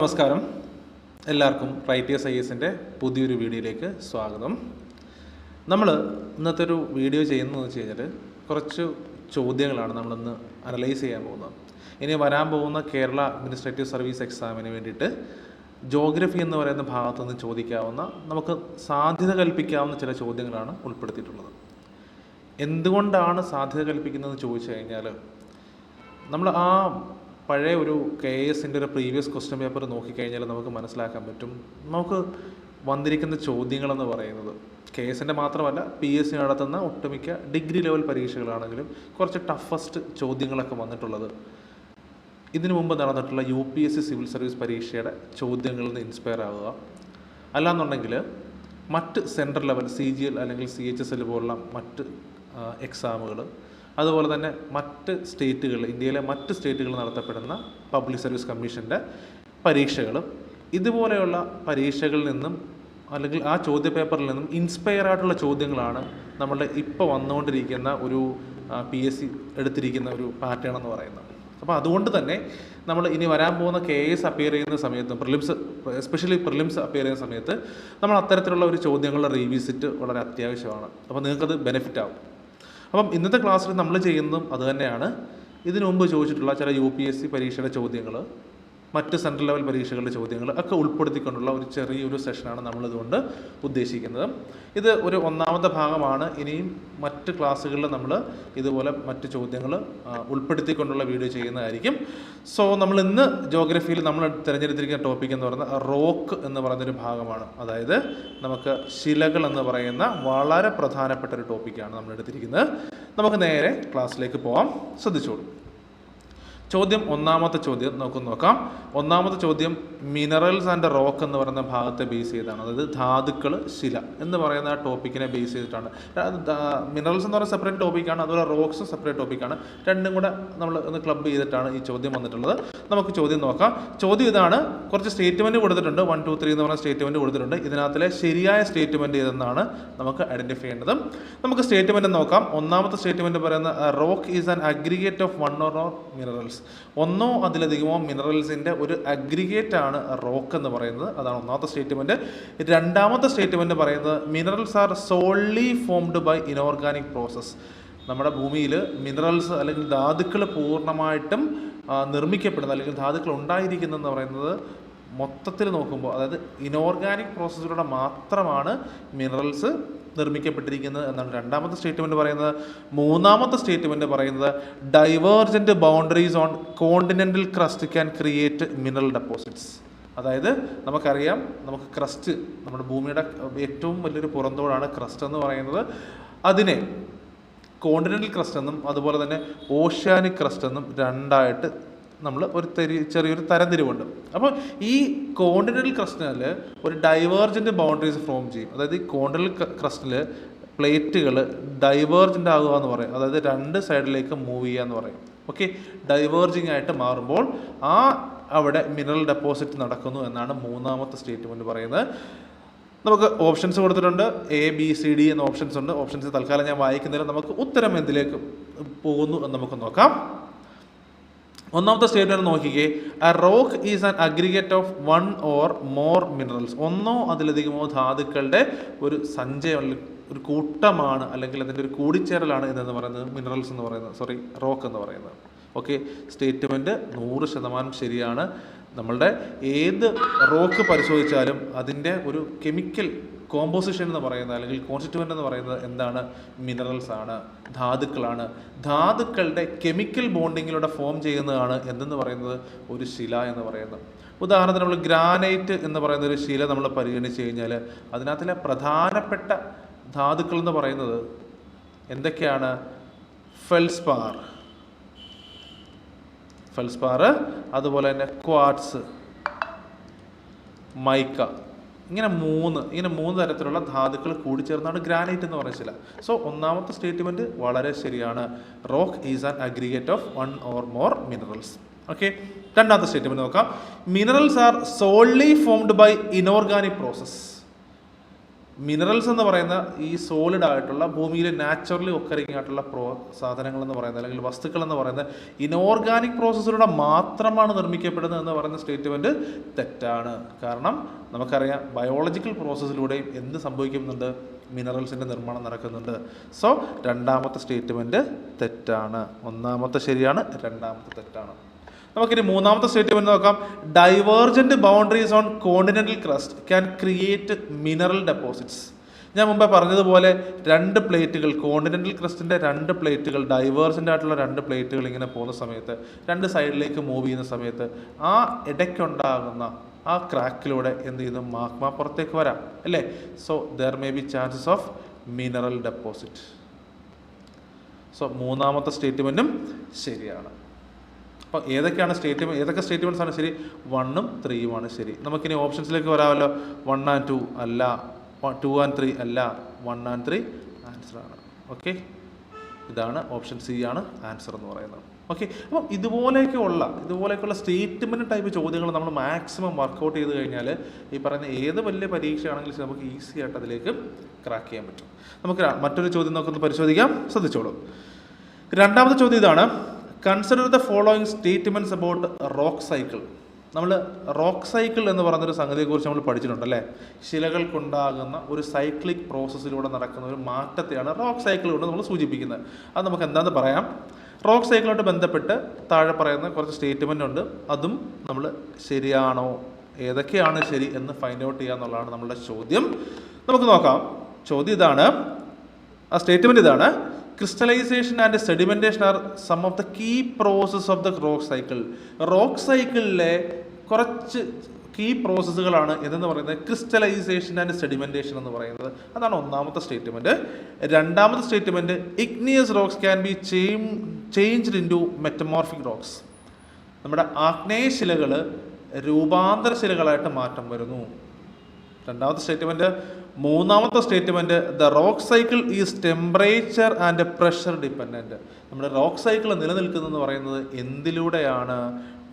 നമസ്കാരം. എല്ലാവർക്കും writers I എസിന്റെ പുതിയൊരു വീഡിയോയിലേക്ക് സ്വാഗതം. നമ്മൾ ഇന്നത്തെ ഒരു വീഡിയോ ചെയ്യുന്നതെന്ന് വെച്ച് കഴിഞ്ഞാൽ കുറച്ച് ചോദ്യങ്ങളാണ് നമ്മളിന്ന് അനലൈസ് ചെയ്യാൻ പോകുന്നത്. ഇനി വരാൻ പോകുന്ന കേരള അഡ്മിനിസ്ട്രേറ്റീവ് സർവീസ് എക്സാമിന് വേണ്ടിയിട്ട് ജോഗ്രഫി എന്ന് പറയുന്ന ഭാഗത്തു നിന്ന് ചോദിക്കാവുന്ന നമുക്ക് സാധ്യത കൽപ്പിക്കാവുന്ന ചില ചോദ്യങ്ങളാണ് ഉൾപ്പെടുത്തിയിട്ടുള്ളത്. എന്തുകൊണ്ടാണ് സാധ്യത കൽപ്പിക്കുന്നതെന്ന് ചോദിച്ചു കഴിഞ്ഞാൽ നമ്മൾ ആ പഴയ ഒരു കെ എസിന്റെ ഒരു പ്രീവിയസ് ക്വസ്റ്റ്യൻ പേപ്പർ നോക്കിക്കഴിഞ്ഞാൽ നമുക്ക് മനസ്സിലാക്കാൻ പറ്റും. നമുക്ക് വന്നിരിക്കുന്ന ചോദ്യങ്ങളെന്ന് പറയുന്നത് കെ എസിന്റെ മാത്രമല്ല പി എസ് സി നടത്തുന്ന ഒട്ടുമിക്ക ഡിഗ്രി ലെവൽ പരീക്ഷകളാണെങ്കിലും കുറച്ച് ടഫസ്റ്റ് ചോദ്യങ്ങളൊക്കെ വന്നിട്ടുള്ളത്. ഇതിനു മുമ്പ് നടന്നിട്ടുള്ള U P S C civil service പരീക്ഷയുടെ ചോദ്യങ്ങളിൽ നിന്ന് ഇൻസ്പയർ ആവുക. അല്ലാന്നുണ്ടെങ്കിൽ മറ്റ് central level C G L അല്ലെങ്കിൽ സി എച്ച് എസ് എൽ പോലുള്ള മറ്റ് എക്സാമുകൾ അതുപോലെ തന്നെ മറ്റ് സ്റ്റേറ്റുകൾ ഇന്ത്യയിലെ മറ്റ് സ്റ്റേറ്റുകളിൽ നടത്തപ്പെടുന്ന പബ്ലിക് സർവീസ് കമ്മീഷന്റെ പരീക്ഷകളും ഇതുപോലെയുള്ള പരീക്ഷകളിൽ നിന്നും അല്ലെങ്കിൽ ആ ചോദ്യ പേപ്പറിൽ നിന്നും ഇൻസ്പയർ ആയിട്ടുള്ള ചോദ്യങ്ങളാണ് നമ്മളുടെ ഇപ്പോൾ വന്നുകൊണ്ടിരിക്കുന്ന ഒരു പി എസ് സി എടുത്തിരിക്കുന്ന ഒരു പാറ്റേൺ എന്ന് പറയുന്നത്. അപ്പോൾ അതുകൊണ്ട് തന്നെ നമ്മൾ ഇനി വരാൻ പോകുന്ന കെ എസ് അപ്പിയർ ചെയ്യുന്ന സമയത്ത് പ്രിലിംസ് എസ്പെഷ്യലി പ്രിലിംസ് അപ്പിയർ ചെയ്യുന്ന സമയത്ത് നമ്മൾ അത്തരത്തിലുള്ള ഒരു ചോദ്യങ്ങളുടെ റീവിസിറ്റ് വളരെ അത്യാവശ്യമാണ്. അപ്പോൾ നിങ്ങൾക്കത് ബെനിഫിറ്റ് ആവും. അപ്പം ഇന്നത്തെ ക്ലാസ്സിൽ നമ്മൾ ചെയ്യുന്നതും അതുതന്നെയാണ് ഇതിനു മുമ്പ് ചോദിച്ചിട്ടുള്ള ചില യു പി എസ് സി പരീക്ഷയുടെ ചോദ്യങ്ങൾ. മറ്റ് സെൻട്രൽ ലെവൽ പരീക്ഷകളുടെ ചോദ്യങ്ങൾ ഒക്കെ ഉൾപ്പെടുത്തിക്കൊണ്ടുള്ള ഒരു ചെറിയൊരു സെഷനാണ് നമ്മളിതുകൊണ്ട് ഉദ്ദേശിക്കുന്നത്. ഇത് ഒരു ഒന്നാമത്തെ ഭാഗമാണ്. ഇനിയും മറ്റ് ക്ലാസ്സുകളിൽ നമ്മൾ ഇതുപോലെ മറ്റ് ചോദ്യങ്ങൾ ഉൾപ്പെടുത്തിക്കൊണ്ടുള്ള വീഡിയോ ചെയ്യുന്നതായിരിക്കും. സോ നമ്മൾ ഇന്ന് ജോഗ്രഫിയിൽ നമ്മൾ തിരഞ്ഞെടുത്തിരിക്കുന്ന ടോപ്പിക് എന്ന് പറയുന്നത് റോക്ക് എന്ന് പറയുന്നൊരു ഭാഗമാണ്. അതായത് നമുക്ക് ശിലകൾ എന്ന് പറയുന്ന വളരെ പ്രധാനപ്പെട്ട ഒരു ടോപ്പിക്കാണ് നമ്മൾ എടുത്തിരിക്കുന്നത് നമുക്ക് നേരെ ക്ലാസ്സിലേക്ക് പോകാം ശ്രദ്ധിച്ചോളൂ. ചോദ്യം ഒന്നാമത്തെ ചോദ്യം നമുക്ക് നോക്കാം. ഒന്നാമത്തെ ചോദ്യം മിനറൽസ് ആൻഡ് റോക്ക് എന്ന് പറയുന്ന ഭാഗത്തെ ബേസ് ചെയ്താണ് അതായത് ധാതുക്കൾ ശില എന്ന് പറയുന്ന ടോപ്പിക്കിനെ ബേസ് ചെയ്തിട്ടാണ്. മിനറൽസ് എന്ന് പറയുന്ന സെപ്പറേറ്റ് ടോപ്പിക്കാണ് അതുപോലെ റോക്സും സെപ്പറേറ്റ് ടോപ്പിക്കാണ് രണ്ടും കൂടെ നമ്മൾ ഒന്ന് ക്ലബ് ചെയ്തിട്ടാണ് ഈ ചോദ്യം വന്നിട്ടുള്ളത്. നമുക്ക് ചോദ്യം നോക്കാം. ചോദ്യം ഇതാണ്. കുറച്ച് സ്റ്റേറ്റ്മെന്റ് കൊടുത്തിട്ടുണ്ട്. വൺ ടു ത്രീ എന്ന് പറയുന്ന സ്റ്റേറ്റ്മെന്റ് കൊടുത്തിട്ടുണ്ട്. ഇതിനകത്തിലെ ശരിയായ സ്റ്റേറ്റ്മെന്റ് ഏതെന്നാണ് നമുക്ക് ഐഡന്റിഫൈ ചെയ്യേണ്ടത്. നമുക്ക് സ്റ്റേറ്റ്മെന്റ് നോക്കാം. ഒന്നാമത്തെ സ്റ്റേറ്റ്മെന്റ് പറയുന്ന rock is an aggregate of one or or minerals ഒന്നോ അതിലധികമോ മിനറൽസിന്റെ ഒരു അഗ്രിഗേറ്റ് ആണ് റോക്ക് എന്ന് പറയുന്നത്. അതാണ് ഒന്നാമത്തെ സ്റ്റേറ്റ്മെന്റ് രണ്ടാമത്തെ സ്റ്റേറ്റ്മെന്റ് പറയുന്നത് minerals are solely formed by inorganic process നമ്മുടെ ഭൂമിയിൽ മിനറൽസ് അല്ലെങ്കിൽ ധാതുക്കൾ പൂർണമായിട്ടും നിർമ്മിക്കപ്പെടുന്നത് അല്ലെങ്കിൽ ധാതുക്കൾ ഉണ്ടായിരിക്കുന്നതെന്ന് പറയുന്നത് മൊത്തത്തിൽ നോക്കുമ്പോൾ അതായത് ഇനോർഗാനിക് പ്രോസസ്സിലൂടെ മാത്രമാണ് മിനറൽസ് നിർമ്മിക്കപ്പെട്ടിരിക്കുന്നത് എന്നാണ് രണ്ടാമത്തെ സ്റ്റേറ്റ്മെന്റ് പറയുന്നത്. മൂന്നാമത്തെ സ്റ്റേറ്റ്മെന്റ് പറയുന്നത് divergent boundaries on continental crust can create mineral deposits അതായത് നമുക്കറിയാം നമുക്ക് ക്രസ്റ്റ് നമ്മുടെ ഭൂമിയുടെ ഏറ്റവും വലിയൊരു പുറന്തോടാണ് ക്രസ്റ്റ് എന്ന് പറയുന്നത്. അതിനെ കോണ്ടിനെന്റൽ ക്രസ്റ്റ് എന്നും അതുപോലെ തന്നെ ഓഷ്യാനിക് ക്രസ്റ്റ് എന്നും രണ്ടായിട്ട് നമ്മൾ ഒരു തെരി ചെറിയൊരു തരംതിരിവുണ്ട്. അപ്പോൾ ഈ കോണ്ടിനൽ ക്രസ്റ്റിനാൽ ഒരു ഡൈവേർജന്റ് ബൗണ്ടറീസ് ഫോം ചെയ്യും. അതായത് ഈ കോണ്ടിനൽ ക്രസ്റ്റിൽ പ്ലേറ്റുകൾ ഡൈവേർജന്റ് ആകുക എന്ന് പറയും. അതായത് രണ്ട് സൈഡിലേക്ക് മൂവ് ചെയ്യുക എന്ന് പറയും. ഓക്കെ ഡൈവേർജിങ് ആയിട്ട് മാറുമ്പോൾ ആ അവിടെ മിനറൽ ഡെപ്പോസിറ്റ് നടക്കുന്നു എന്നാണ് മൂന്നാമത്തെ സ്റ്റേറ്റ്മെന്റ് പറയുന്നത്. നമുക്ക് ഓപ്ഷൻസ് കൊടുത്തിട്ടുണ്ട്. എ ബി സി ഡി എന്ന ഓപ്ഷൻസ് ഉണ്ട്. ഓപ്ഷൻസ് തൽക്കാലം ഞാൻ വായിക്കുന്നില്ല. നമുക്ക് ഉത്തരം എന്തിലേക്ക് പോകുന്നു എന്ന് നമുക്ക് നോക്കാം. ഒന്നാമത്തെ സ്റ്റേറ്റ്മെന്റ് നോക്കിക്കേ. A rock is an aggregate of one or more minerals ഒന്നോ അതിലധികമോ ധാതുക്കളുടെ ഒരു സഞ്ചയം ഒരു കൂട്ടമാണ് അല്ലെങ്കിൽ അതിന്റെ ഒരു കൂടിച്ചേരലാണ് ഇതെന്ന് പറയുന്നത്. മിനറൽസ് എന്ന് പറയുന്നത്. സോറി റോക്ക് എന്ന് പറയുന്നത്. ഓക്കെ സ്റ്റേറ്റ്മെന്റ് നൂറ് ശതമാനം ശരിയാണ്. നമ്മളുടെ ഏത് റോക്ക് പരിശോധിച്ചാലും അതിന്റെ ഒരു കെമിക്കൽ കോമ്പോസിഷൻ എന്ന് പറയുന്നത് അല്ലെങ്കിൽ കോൺസ്റ്റിറ്റുവന്റ് എന്ന് പറയുന്നത് എന്താണ്? മിനറൽസ് ആണ് ധാതുക്കളാണ്. ധാതുക്കളുടെ കെമിക്കൽ ബോണ്ടിങ്ങിലൂടെ ഫോം ചെയ്യുന്നതാണ് എന്തെന്ന് പറയുന്നത്? ഒരു ശില എന്ന് പറയുന്നത്. ഉദാഹരണത്തിന് നമ്മൾ ഗ്രാനൈറ്റ് എന്ന് പറയുന്ന ഒരു ശില നമ്മൾ പരിഗണിച്ച് കഴിഞ്ഞാൽ അതിനകത്തിലെ പ്രധാനപ്പെട്ട ധാതുക്കൾ എന്ന് പറയുന്നത് എന്തൊക്കെയാണ്? ഫെൽസ്പാർ ഫെൽസ്പാർ അതുപോലെ തന്നെ ക്വാർട്സ് മൈക്ക ഇങ്ങനെ മൂന്ന് ഇങ്ങനെ മൂന്ന് തരത്തിലുള്ള ധാതുക്കൾ കൂടിച്ചേർന്നാണ് ഗ്രാനൈറ്റ് എന്ന് പറയുന്നത് ശില സോ ഒന്നാമത്തെ സ്റ്റേറ്റ്മെന്റ് വളരെ ശരിയാണ്. Rock is an aggregate of one or more minerals okay രണ്ടാമത്തെ സ്റ്റേറ്റ്മെന്റ് നോക്കാം. Minerals are solely formed by inorganic process minerals എന്ന് പറയുന്ന ഈ സോളിഡ് ആയിട്ടുള്ള ഭൂമിയിൽ നാച്ചുറലി ഒക്കറിങ് ആയിട്ടുള്ള പ്രോ സാധനങ്ങൾ എന്ന് പറയുന്നത് അല്ലെങ്കിൽ വസ്തുക്കൾ എന്ന് പറയുന്നത് ഇനോർഗാനിക് പ്രോസസ്സിലൂടെ മാത്രമാണ് നിർമ്മിക്കപ്പെടുന്നത് എന്ന് പറയുന്ന സ്റ്റേറ്റ്മെന്റ് തെറ്റാണ്. കാരണം നമുക്കറിയാം ബയോളജിക്കൽ പ്രോസസ്സിലൂടെയും എന്ത് സംഭവിക്കുന്നുണ്ട്? മിനറൽസിന്റെ നിർമ്മാണം നടക്കുന്നുണ്ട്. സോ രണ്ടാമത്തെ സ്റ്റേറ്റ്മെന്റ് തെറ്റാണ്. ഒന്നാമത്തെ ശരിയാണ് രണ്ടാമത്തെ തെറ്റാണ്. നമുക്കിനി മൂന്നാമത്തെ സ്റ്റേറ്റ്മെന്റ് നോക്കാം. Divergent boundaries on continental crust can create mineral deposits ഞാൻ മുമ്പേ പറഞ്ഞതുപോലെ രണ്ട് പ്ലേറ്റുകൾ കോണ്ടിനെന്റൽ ക്രസ്റ്റിന്റെ രണ്ട് പ്ലേറ്റുകൾ ഡൈവേർജന്റ് ആയിട്ടുള്ള രണ്ട് പ്ലേറ്റുകൾ ഇങ്ങനെ പോകുന്ന സമയത്ത് രണ്ട് സൈഡിലേക്ക് മൂവ് ചെയ്യുന്ന സമയത്ത് ആ ഇടയ്ക്കുണ്ടാകുന്ന ആ ക്രാക്കിലൂടെ എന്ത് ചെയ്യുന്നു? മാഗ്മ പുറത്തേക്ക് വരാം അല്ലേ? So there may be chances of mineral deposit so മൂന്നാമത്തെ സ്റ്റേറ്റ്മെന്റും ശരിയാണ്. അപ്പോൾ ഏതൊക്കെയാണ് സ്റ്റേറ്റ്മെന്റ് ഏതൊക്കെ സ്റ്റേറ്റ്മെന്റ്സ് ആണ് ശരി? വണ്ണും ത്രീയുമാണ് ശരി. നമുക്കിനി ഓപ്ഷൻസിലേക്ക് വരാമല്ലോ. വൺ ആൻഡ് ടു അല്ല ടു ആൻഡ് ത്രീ അല്ല വൺ ആൻഡ് ത്രീ ആൻസർ ആണ്. ഓക്കെ ഇതാണ് ഓപ്ഷൻ സി ആണ് ആൻസർ എന്ന് പറയുന്നത്. ഓക്കെ അപ്പം ഇതുപോലെയൊക്കെയുള്ള ഇതുപോലെയൊക്കെയുള്ള സ്റ്റേറ്റ്മെന്റ് ടൈപ്പ് ചോദ്യങ്ങൾ നമ്മൾ മാക്സിമം വർക്കൗട്ട് ചെയ്ത് കഴിഞ്ഞാൽ ഈ പറയുന്ന ഏത് വലിയ പരീക്ഷയാണെങ്കിലും നമുക്ക് ഈസി ആയിട്ട് അതിലേക്ക് ക്രാക്ക് ചെയ്യാൻ പറ്റും. നമുക്ക് മറ്റൊരു ചോദ്യം നമുക്കൊന്ന് പരിശോധിക്കാം. ശ്രദ്ധിച്ചോളൂ. രണ്ടാമത്തെ ചോദ്യം ഇതാണ്. Consider the following statements about rock cycle നമ്മൾ റോക്ക് സൈക്കിൾ എന്ന് പറയുന്നൊരു സംഗതിയെക്കുറിച്ച് നമ്മൾ പഠിച്ചിട്ടുണ്ട് അല്ലേ? ശിലകൾക്കുണ്ടാകുന്ന ഒരു സൈക്ലിക് പ്രോസസ്സിലൂടെ നടക്കുന്ന ഒരു മാറ്റത്തെയാണ് റോക്ക് സൈക്കിൾ കൊണ്ട് നമ്മൾ സൂചിപ്പിക്കുന്നത്. അത് നമുക്ക് എന്താണെന്ന് പറയാം? റോക്ക് സൈക്കിളുമായിട്ട് ബന്ധപ്പെട്ട് താഴെ പറയുന്ന കുറച്ച് സ്റ്റേറ്റ്മെന്റ് ഉണ്ട്. അതും നമ്മൾ ശരിയാണോ? ഏതൊക്കെയാണ് ശരി എന്ന് ഫൈൻഡ് ഔട്ട് ചെയ്യുക എന്നുള്ളതാണ് നമ്മളുടെ ചോദ്യം. നമുക്ക് നോക്കാം. ചോദ്യം ഇതാണ്. ആ സ്റ്റേറ്റ്മെന്റ് ഇതാണ്. Crystallization and sedimentation are some of the key process of the rock cycle rock സൈക്കിളിലെ കുറച്ച് കീ പ്രോസസ്സുകളാണ് ഇതെന്ന് പറയുന്നത്? ക്രിസ്റ്റലൈസേഷൻ ആൻഡ് സെഡിമെന്റേഷൻ എന്ന് പറയുന്നത്. അതാണ് ഒന്നാമത്തെ സ്റ്റേറ്റ്മെന്റ് രണ്ടാമത്തെ statement igneous rocks can be changed into metamorphic rocks നമ്മുടെ ആഗ്നേയ ശിലകൾ രൂപാന്തര ശിലകളായിട്ട് മാറ്റം വരുന്നു. രണ്ടാമത്തെ സ്റ്റേറ്റ്മെന്റ് മൂന്നാമത്തെ statement the rock cycle is temperature and pressure dependent നമ്മുടെ റോക്ക് സൈക്കിൾ നിലനിൽക്കുന്നതെന്ന് പറയുന്നത് എന്തിലൂടെയാണ്?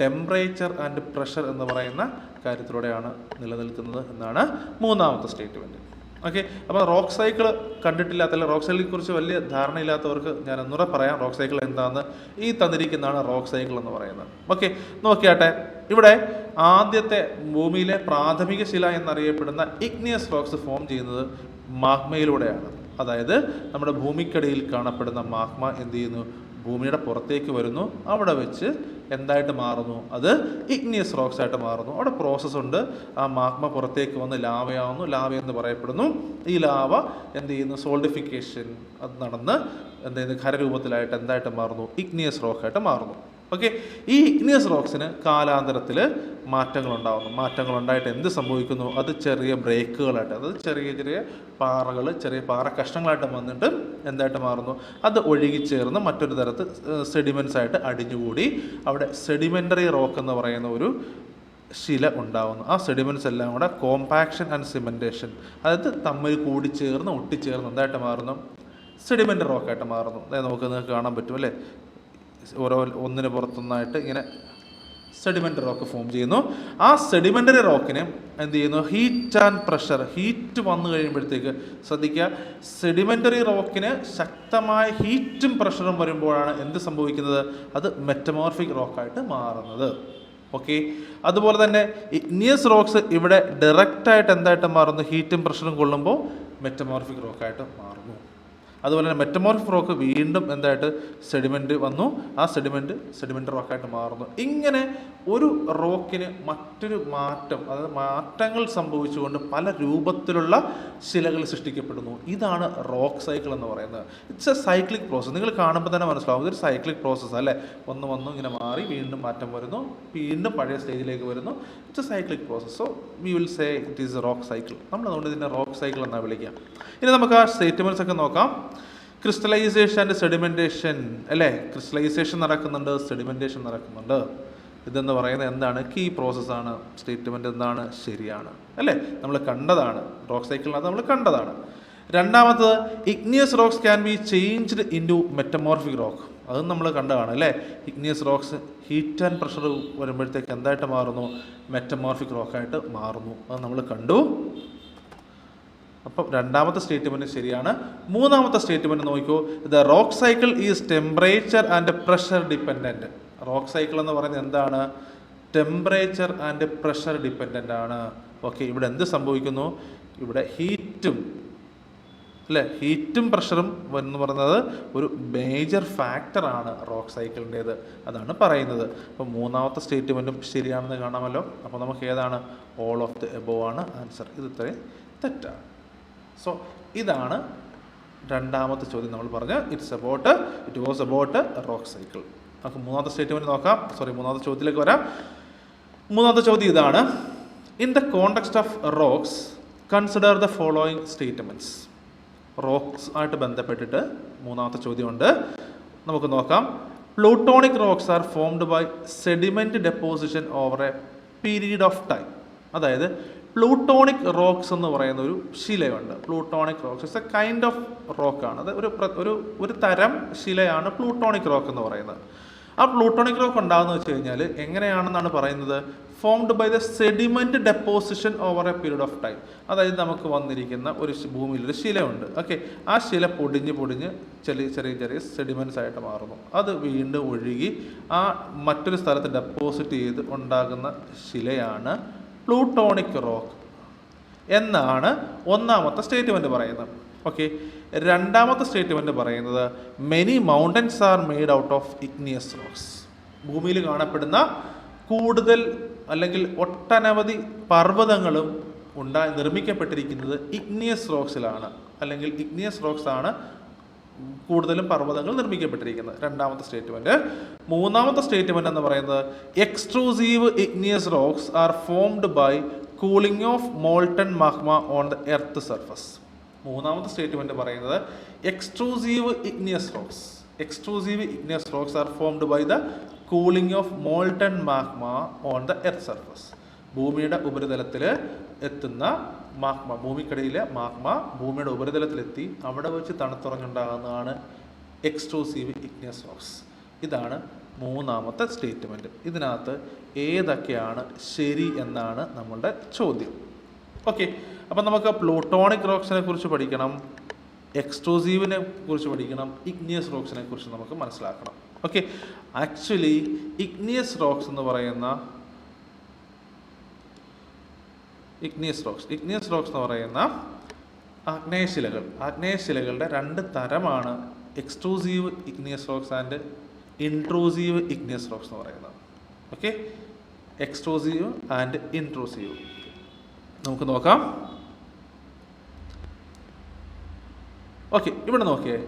ടെമ്പറേച്ചർ ആൻഡ് പ്രഷർ എന്ന് പറയുന്ന കാര്യത്തിലൂടെയാണ് നിലനിൽക്കുന്നത് എന്നാണ് മൂന്നാമത്തെ സ്റ്റേറ്റ്മെന്റ് ഓക്കെ അപ്പോൾ റോക്ക് സൈക്കിൾ കണ്ടിട്ടില്ലാത്ത അല്ലെങ്കിൽ റോക്ക് സൈക്കിളിനെ കുറിച്ച് വലിയ ധാരണയില്ലാത്തവർക്ക് ഞാൻ ഒന്നുകൂടെ പറയാം. റോക്ക് സൈക്കിൾ എന്താണെന്ന് ഈ തന്നിരിക്കുന്നതാണ് റോക്ക് സൈക്കിൾ എന്ന് പറയുന്നത്. ഓക്കെ നോക്കിയാട്ടെ. ഇവിടെ ആദ്യത്തെ ഭൂമിയിലെ പ്രാഥമിക ശില എന്നറിയപ്പെടുന്ന ഇഗ്നിയസ് റോക്സ് ഫോം ചെയ്യുന്നത് മാഗ്മയിലൂടെയാണ്. അതായത് നമ്മുടെ ഭൂമിക്കടിയിൽ കാണപ്പെടുന്ന മാഗ്മ എന്ത് ചെയ്യുന്നു? ഭൂമിയുടെ പുറത്തേക്ക് വരുന്നു. അവിടെ വെച്ച് എന്തായിട്ട് മാറുന്നു? അത് ഇഗ്നിയസ് റോക്സ് ആയിട്ട് മാറുന്നു. അവിടെ പ്രോസസ്സ് ഉണ്ട്. ആ മാഗ്മ പുറത്തേക്ക് വന്ന് ലാവയാവുന്നു. ലാവ എന്ന് പറയപ്പെടുന്നു. ഈ ലാവ എന്ത് ചെയ്യുന്നു? സോൾഡിഫിക്കേഷൻ അത് നടന്ന് എന്ത് ചെയ്യുന്നു? ഖരരൂപത്തിലായിട്ട് എന്തായിട്ട് മാറുന്നു? ഇഗ്നിയസ് റോക്കായിട്ട് മാറുന്നു. ഓക്കെ ഈ ഇഗ്നിയസ് റോക്സിന് കാലാന്തരത്തിൽ മാറ്റങ്ങൾ ഉണ്ടായിട്ട് എന്ത് സംഭവിക്കുന്നു? അത് ചെറിയ ബ്രേക്കുകളായിട്ട് അതായത് ചെറിയ ചെറിയ പാറകൾ ചെറിയ പാറ കഷ്ണങ്ങളായിട്ട് വന്നിട്ട് എന്തായിട്ട് മാറുന്നു? അത് ഒഴുകിച്ചേർന്ന് മറ്റൊരു തരത്ത് സെഡിമെൻസ് ആയിട്ട് അടിഞ്ഞുകൂടി അവിടെ സെഡിമെന്ററി റോക്ക് എന്ന് പറയുന്ന ഒരു ശില ഉണ്ടാവുന്നു. ആ സെഡിമെന്റ്സ് എല്ലാം കൂടെ കോമ്പാക്ഷൻ ആൻഡ് സിമെന്റേഷൻ അതായത് തമ്മിൽ കൂടി കൂടിച്ചേർന്ന് ഒട്ടിച്ചേർന്ന് എന്തായിട്ട് മാറുന്നു? സെഡിമെന്റ് റോക്കായിട്ട് മാറുന്നു. അതായത് നമുക്ക് നിങ്ങൾക്ക് കാണാൻ പറ്റും അല്ലേ? ഓരോ ഒന്നിന് പുറത്തൊന്നായിട്ട് ഇങ്ങനെ സെഡിമെന്ററി റോക്ക് ഫോം ചെയ്യുന്നു. ആ സെഡിമെന്ററി റോക്കിനെ എന്ത് ചെയ്യുന്നു? ഹീറ്റ് ആൻഡ് പ്രഷർ ഹീറ്റ് വന്നു കഴിയുമ്പോഴത്തേക്ക് ശ്രദ്ധിക്കുക. സെഡിമെന്ററി റോക്കിന് ശക്തമായ ഹീറ്റും പ്രഷറും വരുമ്പോഴാണ് എന്ത് സംഭവിക്കുന്നത്? അത് മെറ്റമോർഫിക് റോക്കായിട്ട് മാറുന്നത്. ഓക്കെ അതുപോലെ തന്നെ ഇഗ്നിയസ് റോക്സ് ഇവിടെ ഡയറക്റ്റായിട്ട് എന്തായിട്ട് മാറുന്നു? ഹീറ്റും പ്രഷറും കൊള്ളുമ്പോൾ മെറ്റമോർഫിക് റോക്കായിട്ട് മാറുന്നു. അതുപോലെ തന്നെ മെറ്റമോർഫ് റോക്ക് വീണ്ടും എന്തായിട്ട് സെഡിമെന്റ് വന്നു. ആ സെഡിമെന്റ് സെഡിമെന്റ് റോക്കായിട്ട് മാറുന്നു. ഇങ്ങനെ ഒരു റോക്കിന് മറ്റൊരു മാറ്റം അതായത് മാറ്റങ്ങൾ സംഭവിച്ചുകൊണ്ട് പല രൂപത്തിലുള്ള ശിലകൾ സൃഷ്ടിക്കപ്പെടുന്നു. ഇതാണ് റോക്ക് സൈക്കിൾ എന്ന് പറയുന്നത്. ഇറ്റ്സ് എ സൈക്ലിക് പ്രോസസ്സ് നിങ്ങൾ കാണുമ്പോൾ തന്നെ മനസ്സിലാവും. ഇതൊരു സൈക്ലിക് പ്രോസസ്സ് അല്ലേ? ഒന്ന് വന്നു ഇങ്ങനെ മാറി വീണ്ടും മാറ്റം വരുന്നു വീണ്ടും പഴയ സ്റ്റേജിലേക്ക് വരുന്നു. It's a cyclic process so we will say it is rock cycle നമ്മൾ അതുകൊണ്ട് ഇതിനെ റോക്ക് സൈക്കിൾ എന്നാണ് വിളിക്കുക. ഇനി നമുക്ക് ആ സ്റ്റേറ്റ്മെന്റ്സ് ഒക്കെ നോക്കാം. ക്രിസ്റ്റലൈസേഷൻ ആൻഡ് സെഡിമെന്റേഷൻ അല്ലേ? ക്രിസ്റ്റലൈസേഷൻ നടക്കുന്നുണ്ട് സെഡിമെന്റേഷൻ നടക്കുന്നുണ്ട്. ഇതെന്ന് പറയുന്നത് എന്താണ്? കീ പ്രോസസ്സാണ് സ്റ്റേറ്റ്മെന്റ് എന്താണ്? ശരിയാണ്. അല്ലേ? നമ്മൾ കണ്ടതാണ്. റോക്ക് സൈക്കിളിനകത്ത് നമ്മൾ കണ്ടതാണ്. രണ്ടാമത്തത് igneous rocks can be changed into metamorphic rock അതും നമ്മൾ കണ്ടതാണ് അല്ലേ? Igneous rocks heat and pressure വരുമ്പോഴത്തേക്ക് എന്തായിട്ട് മാറുന്നു? മെറ്റമോർഫിക് റോക്കായിട്ട് മാറുന്നു. അത് നമ്മൾ കണ്ടു. അപ്പം രണ്ടാമത്തെ സ്റ്റേറ്റ്മെന്റ് ശരിയാണ്. മൂന്നാമത്തെ സ്റ്റേറ്റ്മെന്റ് നോക്കൂ. The rock cycle is temperature and pressure dependent rock cycle എന്ന് പറയുന്നത് എന്താണ്? ടെമ്പറേച്ചർ ആൻഡ് പ്രഷർ ഡിപ്പെൻഡന്റ് ആണ്. ഓക്കെ ഇവിടെ എന്ത് സംഭവിക്കുന്നു? ഇവിടെ ഹീറ്റും അല്ലേ? ഹീറ്റും പ്രഷറും എന്ന് പറയുന്നത് ഒരു മേജർ ഫാക്ടറാണ് റോക്ക് സൈക്കിളിന്റേത് അതാണ് പറയുന്നത്. അപ്പോൾ മൂന്നാമത്തെ സ്റ്റേറ്റ്മെന്റും ശരിയാണെന്ന് കാണാമല്ലോ. അപ്പോൾ നമുക്ക് ഏതാണ്? ഓൾ ഓഫ് ദി എബോ ആണ് ആൻസർ ഇത് ഇത്രയും തെറ്റാണ്. സോ ഇതാണ് രണ്ടാമത്തെ ചോദ്യം നമ്മൾ പറഞ്ഞ it's about it was about rock cycle നമുക്ക് മൂന്നാമത്തെ സ്റ്റേറ്റ്മെന്റ് നോക്കാം. സോറി മൂന്നാമത്തെ ചോദ്യത്തിലേക്ക് വരാം. മൂന്നാമത്തെ ചോദ്യം ഇതാണ്. In the context of rocks consider the following statements rocks ആയിട്ട് ബന്ധപ്പെട്ടിട്ട് മൂന്നാമത്തെ ചോദ്യമുണ്ട്. നമുക്ക് നോക്കാം. Plutonic rocks are formed by sediment deposition over a period of time അതായത് പ്ലൂട്ടോണിക് റോക്സ് എന്ന് പറയുന്ന ഒരു ശിലയുണ്ട്. Plutonic rocks. It's a kind of റോക്കാണ് അത് ഒരു ഒരു ഒരു തരം ശിലയാണ് പ്ലൂട്ടോണിക് റോക്ക് എന്ന് പറയുന്നത്. ആ പ്ലൂട്ടോണിക് റോക്ക് ഉണ്ടാകുന്ന വെച്ച് കഴിഞ്ഞാൽ എങ്ങനെയാണെന്നാണ് പറയുന്നത്? Formed by the sediment deposition over a period of time അതായത് നമുക്ക് വന്നിരിക്കുന്ന ഒരു ഭൂമിയിൽ ഒരു ശിലയുണ്ട്. ഓക്കെ ആ ശില പൊടിഞ്ഞ് പൊടിഞ്ഞ് ചെറിയ ചെറിയ ചെറിയ സെഡിമെന്റ്സ് ആയിട്ട് മാറുന്നു. അത് വീണ്ടും ഒഴുകി ആ മറ്റൊരു സ്ഥലത്ത് ഡെപ്പോസിറ്റ് ചെയ്ത് ഉണ്ടാകുന്ന ശിലയാണ് പ്ലൂട്ടോണിക് റോക്ക് എന്നാണ് ഒന്നാമത്തെ സ്റ്റേറ്റ്മെന്റ് പറയുന്നത്. ഓക്കെ. രണ്ടാമത്തെ സ്റ്റേറ്റ്മെന്റ് പറയുന്നത് many mountains are made out of igneous rocks ഭൂമിയിൽ കാണപ്പെടുന്ന കൂടുതൽ അല്ലെങ്കിൽ ഒട്ടനവധി പർവതങ്ങളും ഉണ്ടായി നിർമ്മിക്കപ്പെട്ടിരിക്കുന്നത് ഇഗ്നിയസ് റോക്സിലാണ് അല്ലെങ്കിൽ ഇഗ്നിയസ് റോക്സ് ആണ് കൂടുതലും പർവതങ്ങൾ നിർമ്മിക്കപ്പെട്ടിരിക്കുന്നത്. രണ്ടാമത്തെ സ്റ്റേറ്റ്മെന്റ് മൂന്നാമത്തെ സ്റ്റേറ്റ്മെന്റ് എന്ന് പറയുന്നത് extrusive igneous rocks are formed by cooling of molten മഹ്മ on the earth surface മൂന്നാമത്തെ സ്റ്റേറ്റ്മെന്റ് പറയുന്നത് extrusive igneous rocks extrusive igneous rocks are formed by the cooling of molten magma on the earth surface ഭൂമിയുടെ ഉപരിതലത്തിൽ എത്തുന്ന magma ഭൂമിക്കടിയിലെ magma ഭൂമിയുടെ ഉപരിതലത്തിലെത്തി അവിടെ വെച്ച് തണുത്തുറഞ്ഞുണ്ടാകുന്നതാണ് extrusive igneous rocks ഇതാണ് മൂന്നാമത്തെ സ്റ്റേറ്റ്മെന്റ് ഇതിനകത്ത് ഏതൊക്കെയാണ് ശരി എന്നാണ് നമ്മളുടെ ചോദ്യം. ഓക്കെ അപ്പം നമുക്ക് പ്ലൂട്ടോണിക് റോക്സിനെ കുറിച്ച് പഠിക്കണം എക്സ്ട്രൂസീവിനെ കുറിച്ച് പഠിക്കണം ഇഗ്നിയസ് റോക്സിനെ കുറിച്ച് നമുക്ക് മനസ്സിലാക്കണം. ഓക്കെ ആക്ച്വലി ഇഗ്നിയസ് റോക്സ് എന്ന് പറയുന്ന ഇഗ്നിയസ് റോക്സ് ഇഗ്നിയസ് റോക്സ് എന്ന് പറയുന്ന ആഗ്നേയശിലകൾ ആഗ്നേയശിലകളുടെ രണ്ട് തരമാണ് extrusive igneous rocks and intrusive igneous rocks എന്ന് പറയുന്നത്. ഓക്കെ? Extrusive and intrusive. നമുക്ക് നോക്കാം. ഓക്കെ ഇവിടെ നോക്കിയേ.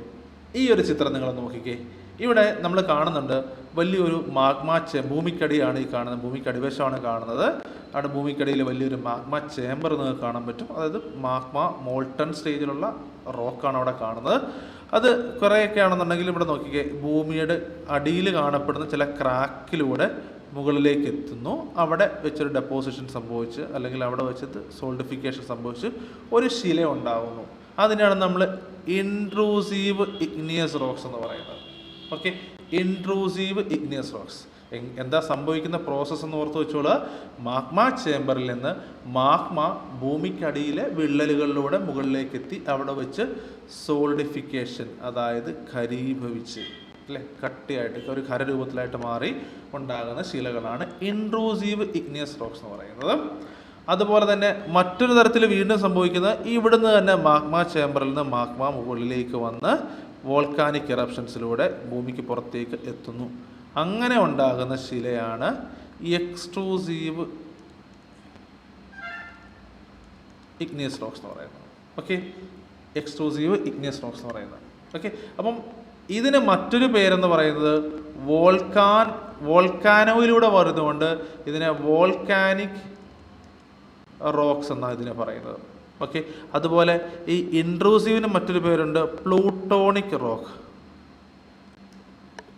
ഈ ഒരു ചിത്രം നിങ്ങൾ നോക്കിക്കേ. ഇവിടെ നമ്മൾ കാണുന്നുണ്ട് വലിയൊരു മാഗ്മ ചെ ഭൂമിക്കടിയാണ് ഈ കാണുന്നത് ഭൂമിക്കടിവശമാണ് കാണുന്നത്. അവിടെ ഭൂമിക്കടിയിൽ വലിയൊരു മാഗ്മ ചേമ്പർ നിങ്ങൾക്ക് കാണാൻ പറ്റും. അതായത് മാഗ്മ മോൾട്ടൺ സ്റ്റേജിലുള്ള റോക്കാണ് അവിടെ കാണുന്നത്. അത് കുറേയൊക്കെ ആണെന്നുണ്ടെങ്കിൽ ഇവിടെ നോക്കിക്കേ ഭൂമിയുടെ അടിയിൽ കാണപ്പെടുന്ന ചില ക്രാക്കിലൂടെ മുകളിലേക്ക് എത്തുന്നു. അവിടെ വെച്ചൊരു ഡെപ്പോസിഷൻ സംഭവിച്ച് അല്ലെങ്കിൽ അവിടെ വെച്ചിട്ട് സോൾഡിഫിക്കേഷൻ സംഭവിച്ച് ഒരു ശില ഉണ്ടാകുന്നു അതിനാണ് നമ്മൾ ഇൻട്രൂസീവ് ഇഗ്നിയസ് റോക്സ് എന്ന് പറയുന്നത്. ഓക്കെ. ഇൻട്രൂസീവ് ഇഗ്നിയസ് റോക്സ് എന്താ സംഭവിക്കുന്ന പ്രോസസ്സ് എന്ന് ഓർത്ത് വെച്ചോളൂ. മാഗ്മ ചേമ്പറിൽ നിന്ന് മാഗ്മ ഭൂമിക്കടിയിലെ വിള്ളലുകളിലൂടെ മുകളിലേക്ക് എത്തി അവിടെ വെച്ച് സോളിഡിഫിക്കേഷൻ അതായത് ഖരീഭവിച്ച് അല്ലേ? കട്ടിയായിട്ട് ഒരു ഖരരൂപത്തിലായിട്ട് മാറി ഉണ്ടാകുന്ന ശിലകളാണ് ഇൻട്രൂസീവ് ഇഗ്നിയസ് റോക്സ് എന്ന് പറയുന്നത്. അതുപോലെ തന്നെ മറ്റൊരു തരത്തിൽ വീണ്ടും സംഭവിക്കുന്നത് ഇവിടുന്ന് തന്നെ മാഗ്മ ചേമ്പറിൽ നിന്ന് മാഗ്മ മുകളിലേക്ക് വന്ന് വോൾക്കാനിക് ഇറപ്ഷൻസിലൂടെ ഭൂമിക്ക് പുറത്തേക്ക് എത്തുന്നു. അങ്ങനെ ഉണ്ടാകുന്ന ശിലയാണ് എക്സ്ട്രൂസീവ് ഇഗ്നിയസ് റോക്സ് എന്ന് പറയുന്നത്. ഓക്കെ എക്സ്ക്ലൂസീവ് ഇഗ്നിയസ് റോക്സ് എന്ന് പറയുന്നത്. ഓക്കെ അപ്പം ഇതിന് മറ്റൊരു പേരെന്ന് പറയുന്നത് വോൾക്കാൻ വോൾക്കാനോയിലൂടെ വരുന്നതുകൊണ്ട് ഇതിനെ വോൾക്കാനിക് റോക്സ് എന്നാണ് ഇതിനെ പറയുന്നത്. ഓക്കെ അതുപോലെ ഈ ഇൻട്രൂസീവിന് മറ്റൊരു പേരുണ്ട് പ്ലൂട്ടോണിക് റോക്ക്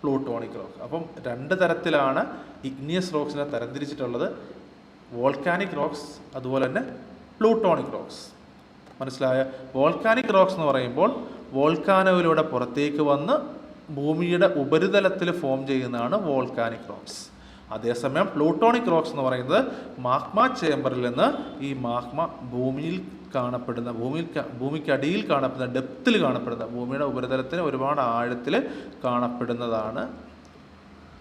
പ്ലൂട്ടോണിക് റോക്ക് അപ്പം രണ്ട് തരത്തിലാണ് ഇഗ്നിയസ് റോക്സിനെ തരംതിരിച്ചിട്ടുള്ളത്. വോൾക്കാനിക് റോക്സ് അതുപോലെ തന്നെ പ്ലൂട്ടോണിക് റോക്സ് മനസ്സിലായ? വോൾക്കാനിക് റോക്സ് എന്ന് പറയുമ്പോൾ വോൾക്കാനോയിലൂടെ പുറത്തേക്ക് വന്ന് ഭൂമിയുടെ ഉപരിതലത്തിൽ ഫോം ചെയ്യുന്നതാണ് വോൾക്കാനിക് റോക്സ് അതേസമയം പ്ലൂട്ടോണിക് റോക്സ് എന്ന് പറയുന്നത് മാഗ്മ ചേംബറിൽ നിന്ന് ഈ മാഗ്മ ഭൂമിയിൽ കാണപ്പെടുന്ന ഭൂമിയിൽ ഭൂമിക്കടിയിൽ കാണപ്പെടുന്ന ഡെപ്തിൽ കാണപ്പെടുന്ന ഭൂമിയുടെ ഉപരിതലത്തിന് ഒരുപാട് ആഴത്തിൽ കാണപ്പെടുന്നതാണ്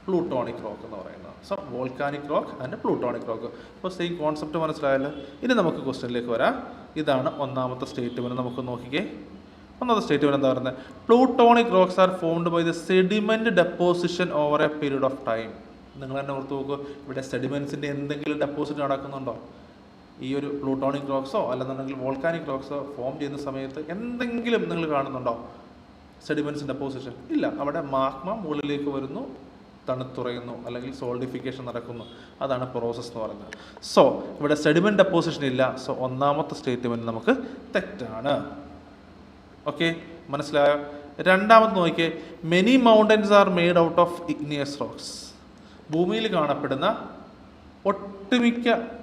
പ്ലൂട്ടോണിക് റോക്ക് എന്ന് പറയുന്നത്. So volcanic rock and plutonic rock അപ്പോൾ സെയിം കോൺസെപ്റ്റ് മനസ്സിലായല്ലോ? ഇനി നമുക്ക് ക്വസ്റ്റ്യനിലേക്ക് വരാം. ഇതാണ് ഒന്നാമത്തെ സ്റ്റേറ്റ്മെന്റ് നമുക്ക് നോക്കിക്കേ. ഒന്നാമത്തെ സ്റ്റേറ്റ്മെന്റ് എന്താ പറയുന്നത്? Plutonic rocks are formed by the sediment deposition over a period of time നിങ്ങൾ തന്നെ ഓർത്ത് നോക്കൂ. ഇവിടെ സെഡിമെൻസിന്റെ എന്തെങ്കിലും ഡെപ്പോസിറ്റ് നടക്കുന്നുണ്ടോ? ഈ ഒരു പ്ലൂട്ടോണിക് റോക്സോ അല്ലെന്നുണ്ടെങ്കിൽ വോൾക്കാനിക് റോക്സോ ഫോം ചെയ്യുന്ന സമയത്ത് എന്തെങ്കിലും നിങ്ങൾ കാണുന്നുണ്ടോ? Sediments deposition? ഇല്ല. അവിടെ മാഗ്മ മുകളിലേക്ക് വരുന്നു തണുത്തുറയുന്നു അല്ലെങ്കിൽ സോൾഡിഫിക്കേഷൻ നടക്കുന്നു. അതാണ് പ്രോസസ്സ് എന്ന് പറയുന്നത്. സോ ഇവിടെ സെഡിമെന്റ് ഡെപ്പോസിഷൻ ഇല്ല. സോ ഒന്നാമത്തെ സ്റ്റേറ്റ്മെന്റ് നമുക്ക് തെറ്റാണ്. ഓക്കെ മനസ്സിലായോ? രണ്ടാമത് നോക്കിയേ. Many mountains are made out of igneous rocks ഭൂമിയിൽ കാണപ്പെടുന്ന ഒട്ടുമിക്ക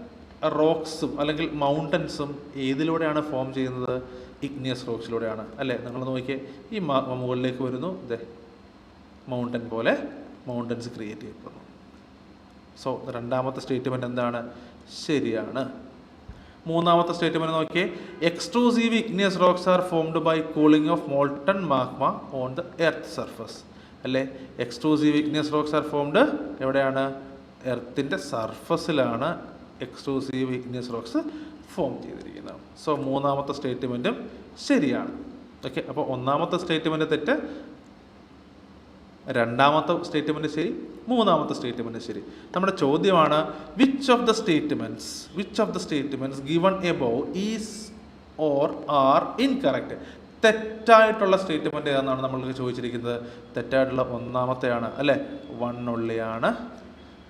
റോക്സും അല്ലെങ്കിൽ മൗണ്ടൻസും ഏതിലൂടെയാണ് ഫോം ചെയ്യുന്നത്? ഇഗ്നിയസ് റോക്സിലൂടെയാണ്. അല്ലേ? നിങ്ങൾ നോക്കിയേ ഈ മുകളിലേക്ക് വരുന്നു. ഇതേ മൗണ്ടൻ പോലെ മൗണ്ടൻസ് ക്രിയേറ്റ് ചെയ്യപ്പെടുന്നു. സോ രണ്ടാമത്തെ സ്റ്റേറ്റ്മെന്റ് എന്താണ്? ശരിയാണ്. മൂന്നാമത്തെ സ്റ്റേറ്റ്മെന്റ് നോക്കിയേ extrusive igneous rocks are formed by cooling of molten magma on the earth surface. അല്ലേ? Extrusive igneous rocks are formed എവിടെയാണ്? എർത്തിന്റെ സർഫസിലാണ്. എക്സ്ട്രൂസീവ് ഇഗ്നിയസ് റോക്സ് ഫോം ചെയ്തിരിക്കുന്നത് സോ മൂന്നാമത്തെ സ്റ്റേറ്റ്മെന്റും ശരിയാണ്. ഓക്കെ അപ്പോൾ ഒന്നാമത്തെ സ്റ്റേറ്റ്മെന്റ് തെറ്റ് രണ്ടാമത്തെ സ്റ്റേറ്റ്മെന്റ് ശരി മൂന്നാമത്തെ സ്റ്റേറ്റ്മെന്റ് ശരി. നമ്മുടെ ചോദ്യമാണ് which of the statements which of the statements given above is or are incorrect തെറ്റായിട്ടുള്ള സ്റ്റേറ്റ്മെന്റ് ഏതാണെന്നാണ് നമ്മൾക്ക് ചോദിച്ചിരിക്കുന്നത്. തെറ്റായിട്ടുള്ള ഒന്നാമത്തെയാണ് അല്ലേ? വൺ ഉള്ളിയാണ്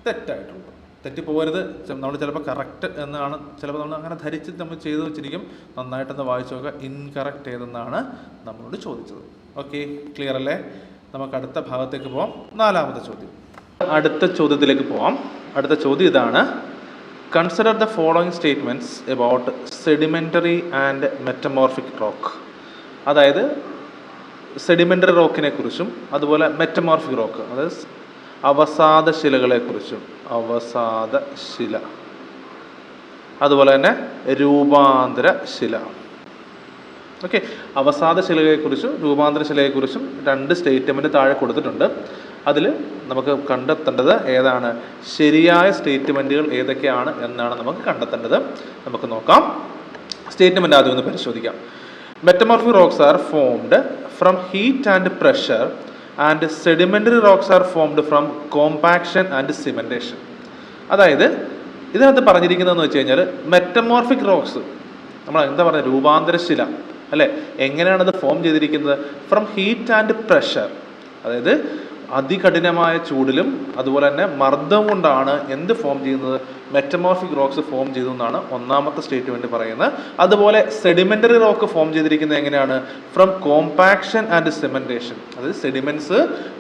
തെറ്റായിട്ടുള്ളത്. തെറ്റിപ്പോകരുത്. നമ്മൾ ചിലപ്പോൾ കറക്റ്റ് എന്നാണ് ചിലപ്പോൾ നമ്മൾ അങ്ങനെ ധരിച്ച് നമ്മൾ ചെയ്തു വെച്ചിരിക്കും. നന്നായിട്ടൊന്ന് വായിച്ചു നോക്കുക ഇൻകറക്റ്റ് ഏതെന്നാണ് നമ്മളോട് ചോദിച്ചത്. ഓക്കെ ക്ലിയർ അല്ലേ? നമുക്ക് അടുത്ത ഭാഗത്തേക്ക് പോവാം. നാലാമത്തെ ചോദ്യം. അടുത്ത ചോദ്യത്തിലേക്ക് പോവാം. അടുത്ത ചോദ്യം ഇതാണ്. Consider the following statements about sedimentary and metamorphic rock അതായത് സെഡിമെന്ററി റോക്കിനെ കുറിച്ചും അതുപോലെ മെറ്റമോർഫിക് റോക്ക് അതായത് അവസാദ ശിലകളെക്കുറിച്ചും അവസാദ ശില അതുപോലെ തന്നെ രൂപാന്തര ശില ഓക്കെ അവസാദ ശിലയെക്കുറിച്ചും രൂപാന്തര ശിലയെക്കുറിച്ചും രണ്ട് സ്റ്റേറ്റ്മെന്റ് താഴെ കൊടുത്തിട്ടുണ്ട്. അതിൽ നമുക്ക് കണ്ടെത്തേണ്ടത് ഏതാണ്? ശരിയായ സ്റ്റേറ്റ്മെന്റുകൾ ഏതൊക്കെയാണ് എന്നാണ് നമുക്ക് കണ്ടെത്തേണ്ടത്. നമുക്ക് നോക്കാം. സ്റ്റേറ്റ്മെന്റ് ആദ്യം ഒന്ന് പരിശോധിക്കാം. Metamorphic rocks are formed from heat and pressure and sedimentary rocks are formed from compaction and cementation അതായത് ഇതിനകത്ത് പറഞ്ഞിരിക്കുന്നതെന്ന് വെച്ച് കഴിഞ്ഞാൽ മെറ്റമോർഫിക് റോക്സ് നമ്മൾ എന്താ പറയുക രൂപാന്തരശില അല്ലേ? എങ്ങനെയാണത് ഫോം ചെയ്തിരിക്കുന്നത്? ഫ്രം ഹീറ്റ് ആൻഡ് പ്രഷർ അതായത് അതികഠിനമായ ചൂടിലും അതുപോലെ തന്നെ മർദ്ദം കൊണ്ടാണ് എന്ത് ഫോം ചെയ്യുന്നത്? മെറ്റമോർഫിക് റോക്സ് ഫോം ചെയ്തു എന്നാണ് ഒന്നാമത്തെ സ്റ്റേറ്റ്മെന്റ് പറയുന്നത്. അതുപോലെ സെഡിമെന്ററി റോക്ക് ഫോം ചെയ്തിരിക്കുന്നത് എങ്ങനെയാണ്? ഫ്രം കോമ്പാക്ഷൻ ആൻഡ് സിമെന്റേഷൻ അതായത് സെഡിമെന്റ്സ്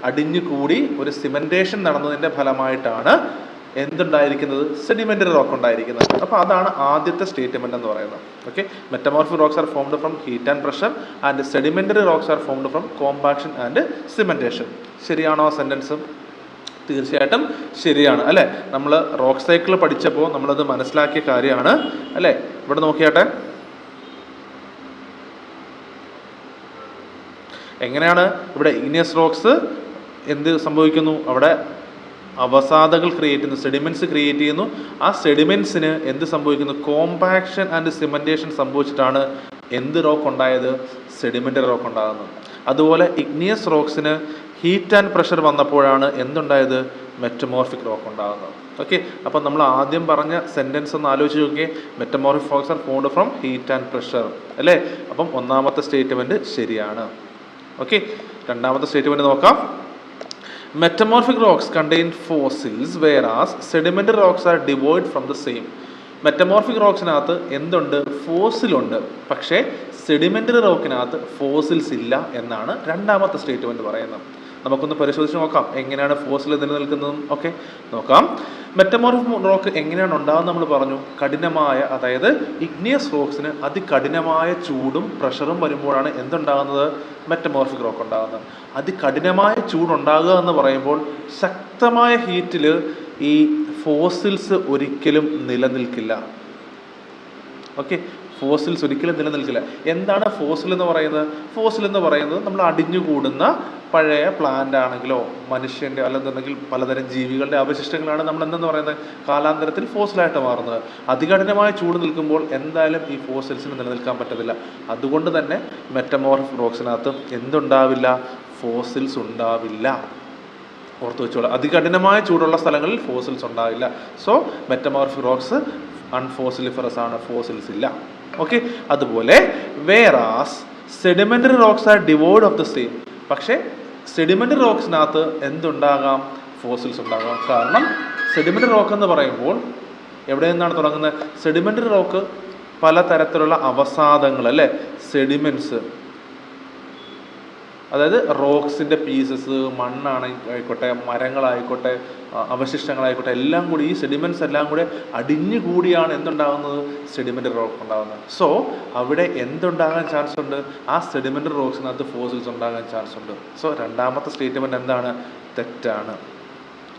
അടിഞ്ഞു കൂടി ഒരു സിമെന്റേഷൻ നടന്നതിന്റെ ഫലമായിട്ടാണ് എന്തുണ്ടായിരിക്കുന്നത്? സെഡിമെന്ററി റോക്ക് ഉണ്ടായിരിക്കുന്നത്. അപ്പോൾ അതാണ് ആദ്യത്തെ സ്റ്റേറ്റ്മെന്റ് എന്ന് പറയുന്നത്. Okay metamorphic rocks are formed from heat and pressure and sedimentary rocks are formed from compaction and cementation ശരിയാണോ ആ സെന്റൻസ് തീർച്ചയായിട്ടും ശരിയാണ്. അല്ലേ? നമ്മൾ റോക്ക് സൈക്കിൾ പഠിച്ചപ്പോൾ നമ്മളത് മനസ്സിലാക്കിയ കാര്യമാണ്. അല്ലേ? ഇവിടെ നോക്കിയാട്ടെ. എങ്ങനെയാണ് ഇവിടെ ഇനിയസ് റോക്സ് എന്ത് സംഭവിക്കുന്നു? അവിടെ അവസാദകൾ ക്രിയേറ്റ് ചെയ്യുന്നു സെഡിമെന്റ്സ് ക്രിയേറ്റ് ചെയ്യുന്നു. ആ സെഡിമെന്റ്സിന് എന്ത് സംഭവിക്കുന്നു? കോമ്പാക്ഷൻ ആൻഡ് സിമെന്റേഷൻ സംഭവിച്ചിട്ടാണ് എന്ത് റോക്ക് ഉണ്ടായത്? സെഡിമെന്റ് റോക്ക് ഉണ്ടാകുന്നത്. അതുപോലെ ഇഗ്നിയസ് റോക്സിന് ഹീറ്റ് ആൻഡ് പ്രഷർ വന്നപ്പോഴാണ് എന്തുണ്ടായത്? മെറ്റമോർഫിക് റോക്ക് ഉണ്ടാകുന്നത്. ഓക്കെ അപ്പം നമ്മൾ ആദ്യം പറഞ്ഞ സെന്റൻസ് ഒന്ന് ആലോചിച്ച് നോക്കിയേ. Metamorphic rocks are formed from heat and pressure അല്ലേ? അപ്പം ഒന്നാമത്തെ സ്റ്റേറ്റ്മെന്റ് ശരിയാണ്. ഓക്കെ രണ്ടാമത്തെ സ്റ്റേറ്റ്മെന്റ് നോക്കാം. Metamorphic rocks contain fossils whereas sediment rocks are devoid from the same metamorphic റോക്സിനകത്ത് എന്തുണ്ട്? ഫോസിലുണ്ട് പക്ഷേ സെഡിമെന്ററി റോക്കിനകത്ത് ഫോസിൽസ് ഇല്ല എന്നാണ് രണ്ടാമത്തെ സ്റ്റേറ്റ്മെന്റ് പറയുന്നത്. നമുക്കൊന്ന് പരിശോധിച്ച് നോക്കാം. എങ്ങനെയാണ് ഫോസിൽ നിലനിൽക്കുന്നതും ഒക്കെ. നോക്കാം. മെറ്റമോർഫ് റോക്ക് എങ്ങനെയാണ് ഉണ്ടാകുന്നത് നമ്മൾ പറഞ്ഞു. കഠിനമായ അതായത് ഇഗ്നിയസ് റോക്സിന് അതികഠിനമായ ചൂടും പ്രഷറും വരുമ്പോഴാണ് എന്തുണ്ടാകുന്നത്? മെറ്റമോർഫിക് റോക്ക് ഉണ്ടാകുന്നത്. അതികഠിനമായ ചൂടുണ്ടാകുക എന്ന് പറയുമ്പോൾ ശക്തമായ ഹീറ്റിൽ ഈ ഫോസിൽസ് ഒരിക്കലും നിലനിൽക്കില്ല. ഓക്കെ ഫോസിൽസ് ഒരിക്കലും നിലനിൽക്കില്ല. എന്താണ് ഫോസിൽ എന്ന് പറയുന്നത്? ഫോസിൽ എന്ന് പറയുന്നത് നമ്മൾ അടിഞ്ഞുകൂടുന്ന പഴയ പ്ലാന്റ് ആണെങ്കിലോ മനുഷ്യന്റെ അല്ലെന്നുണ്ടെങ്കിൽ പലതരം ജീവികളുടെ അവശിഷ്ടങ്ങളാണ് നമ്മൾ എന്തെന്ന് പറയുന്നത്? കാലാന്തരത്തിൽ ഫോസിലായിട്ട് മാറുന്നത്. അതികഠിനമായ ചൂട് നിൽക്കുമ്പോൾ എന്തായാലും ഈ ഫോസിൽസിന് നിലനിൽക്കാൻ പറ്റത്തില്ല. അതുകൊണ്ട് തന്നെ മെറ്റമോർഫ് റോക്സിനകത്ത് എന്തുണ്ടാവില്ല? ഫോസിൽസ് ഉണ്ടാവില്ല. ഓർത്ത് വെച്ചോളൂ. അതികഠിനമായ ചൂടുള്ള സ്ഥലങ്ങളിൽ ഫോസിൽസ് ഉണ്ടാവില്ല. സോ മെറ്റമോർഫ് റോക്സ് അൺഫോസിലിഫറസ് ആണ്. ഫോസിൽസ് ഇല്ല. ഓക്കെ അതുപോലെ whereas sedimentary rocks are devoid of the same പക്ഷേ സെഡിമെന്ററി റോക്സിനകത്ത് എന്തുണ്ടാകാം? ഫോസിൽസ് ഉണ്ടാകാം. കാരണം സെഡിമെന്ററി റോക്ക് എന്ന് പറയുമ്പോൾ എവിടെ നിന്നാണ് തുടങ്ങുന്നത്? സെഡിമെന്ററി റോക്ക് പലതരത്തിലുള്ള അവസാദങ്ങൾ അല്ലേ? സെഡിമെന്റ്സ് അതായത് റോക്സിന്റെ പീസസ് മണ്ണാണ് ആയിക്കോട്ടെ മരങ്ങളായിക്കോട്ടെ അവശിഷ്ടങ്ങളായിക്കോട്ടെ എല്ലാം കൂടി ഈ സെഡിമെന്റ്സ് എല്ലാം കൂടെ അടിഞ്ഞു കൂടിയാണ് എന്തുണ്ടാകുന്നത്? സെഡിമെന്റ് റോക്ക് ഉണ്ടാകുന്നത്. സോ അവിടെ എന്തുണ്ടാകാൻ ചാൻസ് ഉണ്ട്? ആ സെഡിമെന്റ് റോക്സിനകത്ത് ഫോസിൽസ് ഉണ്ടാകാൻ ചാൻസ് ഉണ്ട്. സോ രണ്ടാമത്തെ സ്റ്റേറ്റ്മെന്റ് എന്താണ്? തെറ്റാണ്.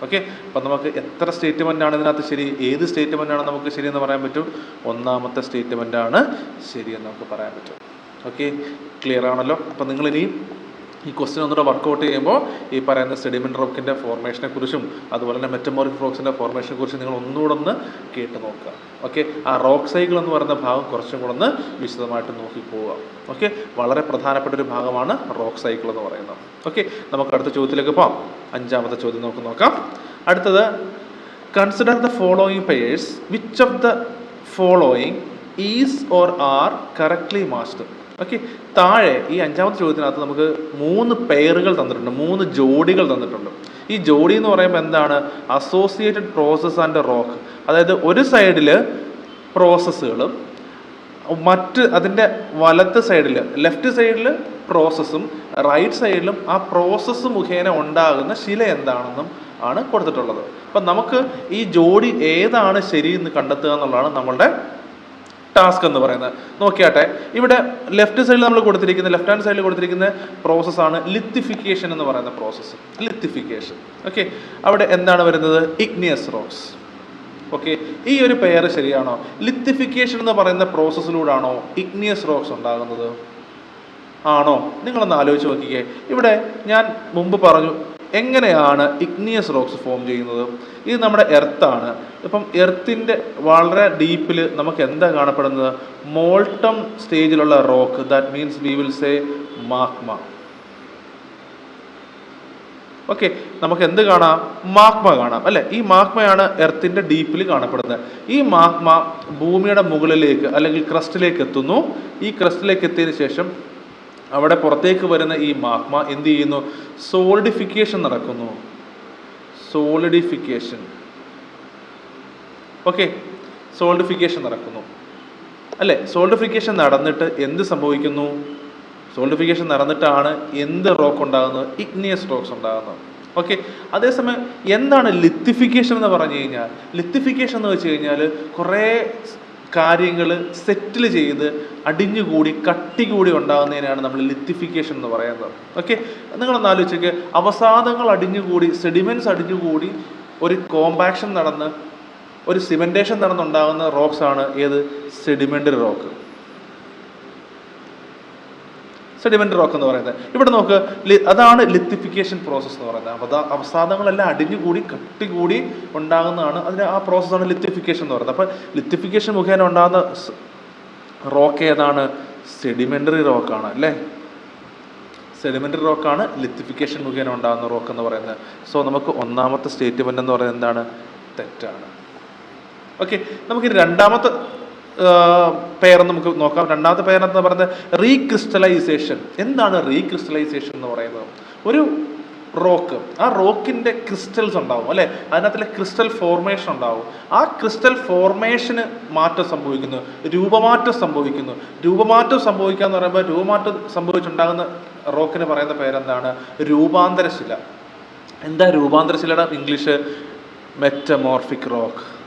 ഓക്കെ അപ്പം നമുക്ക് എത്ര സ്റ്റേറ്റ്മെന്റ് ആണ് ഇതിനകത്ത് ശരി? ഏത് സ്റ്റേറ്റ്മെന്റ് ആണ് നമുക്ക് ശരിയെന്ന് പറയാൻ പറ്റും? ഒന്നാമത്തെ സ്റ്റേറ്റ്മെന്റ് ആണ് ശരിയെന്ന് നമുക്ക് പറയാൻ പറ്റും. ഓക്കെ ക്ലിയർ ആണല്ലോ? അപ്പം നിങ്ങളിനി ഈ ക്വസ്റ്റ്യൻ ഒന്നുകൂടെ വർക്കൗട്ട് ചെയ്യുമ്പോൾ ഈ പറയുന്ന സെഡിമെന്റ് റോക്കിന്റെ ഫോർമേഷനെ കുറിച്ചും അതുപോലെ തന്നെ മെറ്റമോറിക് റോക്സിന്റെ ഫോർമേഷനെ കുറിച്ചും നിങ്ങൾ ഒന്നുകൂടെ ഒന്ന് കേട്ട് നോക്കുക. ഓക്കെ ആ റോക്ക് സൈക്കിൾ എന്ന് പറയുന്ന ഭാഗം കുറച്ചും കൂടെ ഒന്ന് വിശദമായിട്ട് നോക്കി പോവുക. ഓക്കെ വളരെ പ്രധാനപ്പെട്ട ഒരു ഭാഗമാണ് റോക്ക് സൈക്കിൾ എന്ന് പറയുന്നത്. ഓക്കെ നമുക്ക് അടുത്ത ചോദ്യത്തിലേക്ക് പോകാം അഞ്ചാമത്തെ ചോദ്യം നമുക്ക് നോക്കാം. അടുത്തത് consider the following pairs which of the following is or are correctly matched okay താഴെ ഈ അഞ്ചാമത്തെ ചോദ്യത്തിനകത്ത് നമുക്ക് മൂന്ന് പെയറുകൾ തന്നിട്ടുണ്ട് മൂന്ന് ജോഡികൾ തന്നിട്ടുണ്ട്. ഈ ജോഡി എന്ന് പറയുമ്പോൾ എന്താണ്? അസോസിയേറ്റഡ് പ്രോസസ് ആൻഡ് റോക്ക് അതായത് ഒരു സൈഡിൽ പ്രോസസ്സുകളും മറ്റ് അതിന്റെ വലത്ത് സൈഡിൽ ലെഫ്റ്റ് സൈഡിൽ പ്രോസസ്സും റൈറ്റ് സൈഡിലും ആ പ്രോസസ്സ് മുഖേന ഉണ്ടാകുന്ന ശില എന്താണെന്നും ആണ് കൊടുത്തിട്ടുള്ളത്. അപ്പം നമുക്ക് ഈ ജോഡി ഏതാണ് ശരിയെന്ന് കണ്ടെത്തുക എന്നുള്ളതാണ് നമ്മളുടെ ടാസ്ക് എന്ന് പറയുന്നത്. നോക്കിയാട്ടെ ഇവിടെ ലെഫ്റ്റ് സൈഡിൽ നമ്മൾ കൊടുത്തിരിക്കുന്ന ലെഫ്റ്റ് ഹാൻഡ് സൈഡിൽ കൊടുത്തിരിക്കുന്ന പ്രോസസ്സാണ് ലിത്തിഫിക്കേഷൻ എന്ന് പറയുന്ന പ്രോസസ്സ് ലിത്തിഫിക്കേഷൻ ഓക്കെ അവിടെ എന്താണ് വരുന്നത്? ഇഗ്നിയസ് റോക്സ് ഓക്കെ ഈ ഒരു പേര് ശരിയാണോ? ലിത്തിഫിക്കേഷൻ എന്ന് പറയുന്ന പ്രോസസ്സിലൂടെ ആണോ ഇഗ്നിയസ് റോക്സ് ഉണ്ടാകുന്നത്? ആണോ? നിങ്ങളൊന്ന് ആലോചിച്ച് നോക്കിക്കേ. ഇവിടെ ഞാൻ മുമ്പ് പറഞ്ഞു എങ്ങനെയാണ് ഇഗ്നിയസ് റോക്സ് ഫോം ചെയ്യുന്നത്? ഇത് നമ്മുടെ എർത്താണ് ഇപ്പം എർത്തിന്റെ വളരെ ഡീപ്പിൽ നമുക്ക് എന്താ കാണപ്പെടുന്നത്? Molten സ്റ്റേജിലുള്ള rock that means we will say magma okay നമുക്ക് എന്ത് കാണാം? മാഗ്മ കാണാം. അല്ലെ? ഈ മാഗ്മയാണ് എർത്തിന്റെ ഡീപ്പിൽ കാണപ്പെടുന്നത്. ഈ മാഗ്മ ഭൂമിയുടെ മുകളിലേക്ക് അല്ലെങ്കിൽ ക്രസ്റ്റിലേക്ക് എത്തുന്നു. ഈ ക്രസ്റ്റിലേക്ക് എത്തിയതിനു ശേഷം അവിടെ പുറത്തേക്ക് വരുന്ന ഈ മാഗ്മ എന്ത് ചെയ്യുന്നു? സോളിഡിഫിക്കേഷൻ നടക്കുന്നു. സോളിഡിഫിക്കേഷൻ. ഓക്കെ. സോൾഡിഫിക്കേഷൻ നടക്കുന്നു. അല്ലേ? സോൾഡിഫിക്കേഷൻ നടന്നിട്ട് എന്ത് സംഭവിക്കുന്നു? സോൾഡിഫിക്കേഷൻ നടന്നിട്ടാണ് എന്ത് റോക്ക് ഉണ്ടാകുന്നത്? ഇഗ്നിയസ് റോക്സ് ഉണ്ടാകുന്നത്. ഓക്കെ. അതേസമയം എന്താണ് ലിത്തിഫിക്കേഷൻ എന്ന് പറഞ്ഞു കഴിഞ്ഞാൽ? ലിത്തിഫിക്കേഷൻ എന്ന് വെച്ച് കഴിഞ്ഞാൽ കുറേ കാര്യങ്ങൾ സെറ്റിൽ ചെയ്ത് അടിഞ്ഞുകൂടി കട്ടി കൂടി ഉണ്ടാകുന്നതിനാണ് നമ്മൾ ലിത്തിഫിക്കേഷൻ എന്ന് പറയുന്നത്. ഓക്കെ നിങ്ങളൊന്ന് ആലോചിച്ചേക്ക്. അവസാദങ്ങൾ അടിഞ്ഞുകൂടി സെഡിമെന്റ്സ് അടിഞ്ഞുകൂടി ഒരു കോമ്പാക്ഷൻ നടന്ന് ഒരു സിമെന്റേഷൻ നടന്നുണ്ടാകുന്ന റോക്സാണ് ഏത്? സെഡിമെന്ററി റോക്ക് സെഡിമെന്ററി റോക്ക് എന്ന് പറയുന്നത്. ഇവിടെ നോക്ക് അതാണ് ലിത്തിഫിക്കേഷൻ പ്രോസസ്സ് എന്ന് പറയുന്നത്. അത് അവസാദങ്ങളെല്ലാം അടിഞ്ഞുകൂടി കട്ടികൂടി ഉണ്ടാകുന്നതാണ് അതിന് ആ പ്രോസസ്സാണ് ലിത്തിഫിക്കേഷൻ എന്ന് പറയുന്നത്. അപ്പോൾ ലിത്തിഫിക്കേഷൻ മുഖേന ഉണ്ടാകുന്ന റോക്ക് ഏതാണ്? സെഡിമെന്ററി റോക്കാണ് അല്ലേ? സെഡിമെന്ററി റോക്കാണ് ലിത്തിഫിക്കേഷൻ മുഖേന ഉണ്ടാകുന്ന റോക്ക് എന്ന് പറയുന്നത്. സോ നമുക്ക് ഒന്നാമത്തെ സ്റ്റേറ്റ്മെന്റ് എന്ന് പറയുന്നത് എന്താണ്? തെറ്റാണ്. ഓക്കെ നമുക്ക് രണ്ടാമത്തെ പെയർ നമുക്ക് നോക്കാം. രണ്ടാമത്തെ പെയർ എന്ന് പറയുന്നത്? റീക്രിസ്റ്റലൈസേഷൻ എന്താണ് റീക്രിസ്റ്റലൈസേഷൻ എന്ന് പറയുന്നത്? ഒരു റോക്ക് ആ റോക്കിന്റെ ക്രിസ്റ്റൽസ് ഉണ്ടാവും അല്ലെ? അതിനകത്തിലെ ക്രിസ്റ്റൽ ഫോർമേഷൻ ഉണ്ടാവും. ആ ക്രിസ്റ്റൽ ഫോർമേഷന് മാറ്റം സംഭവിക്കുന്നു. രൂപമാറ്റം സംഭവിക്കുന്നു. രൂപമാറ്റം സംഭവിക്കുക എന്ന് പറയുമ്പോൾ രൂപമാറ്റം സംഭവിച്ചുണ്ടാകുന്ന റോക്കിന് പറയുന്ന പേരെന്താണ് രൂപാന്തരശില. എന്താ രൂപാന്തരശിലയുടെ ഇംഗ്ലീഷ് മെറ്റമോർഫിക് റോക്ക്